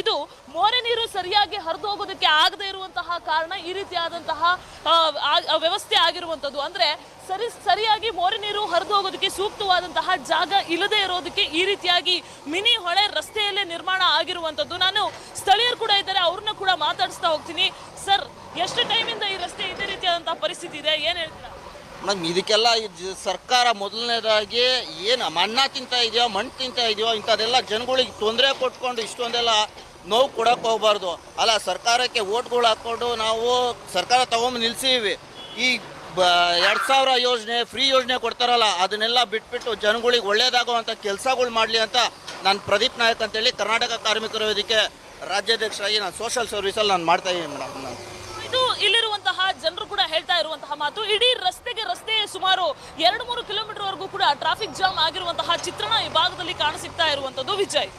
ಇದು ಮೋರೆ ನೀರು ಸರಿಯಾಗಿ ಹರಿದು ಹೋಗೋದಕ್ಕೆ ಆಗದೇ ಇರುವಂತಹ ಕಾರಣ ಈ ರೀತಿಯಾದಂತಹ ವ್ಯವಸ್ಥೆ ಆಗಿರುವಂತದ್ದು ಅಂದ್ರೆ ಸರಿ, ಸರಿಯಾಗಿ ಮೋರೆ ನೀರು ಹರಿದು ಹೋಗೋದಕ್ಕೆ ಸೂಕ್ತವಾದಂತಹ ಜಾಗ ಇಲ್ಲದೆ ಇರೋದಕ್ಕೆ ಈ ರೀತಿಯಾಗಿ ಮಿನಿ ಹೊಳೆ ರಸ್ತೆಯಲ್ಲೇ ನಿರ್ಮಾಣ ಆಗಿರುವಂತದ್ದು ನಾನು ಸ್ಥಳೀಯರು ಕೂಡ ಇದ್ದಾರೆ, ಅವ್ರನ್ನ ಕೂಡ ಮಾತಾಡಿಸ್ತಾ ಹೋಗ್ತೀನಿ. ಸರ್, ಎಷ್ಟು ಟೈಮಿಂದ ಈ ರಸ್ತೆ ಇದೇ ರೀತಿಯಾದಂತಹ ಪರಿಸ್ಥಿತಿ ಇದೆ? ಏನ್ ಹೇಳ್ತೀರಾ? ಮೇಡಮ್, ಇದಕ್ಕೆಲ್ಲ ಸರ್ಕಾರ ಮೊದಲನೇದಾಗಿ ಏನು ಮಣ್ಣ ತಿಂತಾ ಇದೆಯೋ, ಮಣ್ಣು ತಿಂತ ಇದೆಯೋ ಇಂಥದ್ದೆಲ್ಲ ಜನಗಳಿಗೆ ತೊಂದರೆ ಕೊಟ್ಕೊಂಡು ಇಷ್ಟೊಂದೆಲ್ಲ ನೋವು ಕೊಡೋಕೆ ಹೋಗ್ಬಾರ್ದು. ಅಲ್ಲ, ಸರ್ಕಾರಕ್ಕೆ ಓಟ್ಗಳು ಹಾಕ್ಕೊಂಡು ನಾವು ಸರ್ಕಾರ ತಗೊಂಡು ನಿಲ್ಸೀವಿ ಈ ಬ ಎರಡು ಸಾವಿರ ಯೋಜನೆ, ಫ್ರೀ ಯೋಜನೆ ಕೊಡ್ತಾರಲ್ಲ, ಅದನ್ನೆಲ್ಲ ಬಿಟ್ಬಿಟ್ಟು ಜನಗಳಿಗೆ ಒಳ್ಳೇದಾಗುವಂಥ ಕೆಲಸಗಳು ಮಾಡಲಿ ಅಂತ ನಾನು ಪ್ರದೀಪ್ ನಾಯಕ್ ಅಂತೇಳಿ ಕರ್ನಾಟಕ ಕಾರ್ಮಿಕರ ವೇದಿಕೆ ರಾಜ್ಯಾಧ್ಯಕ್ಷರಾಗಿ ನಾನು ಸೋಷಲ್ ಸರ್ವಿಸಲ್ಲಿ ನಾನು ಮಾಡ್ತಾಯಿದ್ದೀನಿ ಮೇಡಮ್. ನಾನು ಹೇಳ್ತಾ ಇರುವಂತಹ ಮಾತು, ಇಡೀ ರಸ್ತೆಗೆ ರಸ್ತೆ ಸುಮಾರು ಎರಡು ಮೂರು ಕಿಲೋಮೀಟರ್ ವರೆಗೂ ಕೂಡ ಟ್ರಾಫಿಕ್ ಜಾಮ್ ಆಗಿರುವಂತಹ ಚಿತ್ರಣ ಈ ಭಾಗದಲ್ಲಿ ಕಾಣಸಿಗ್ತಾ ಇರುವಂತದ್ದು ವಿಜಯ್.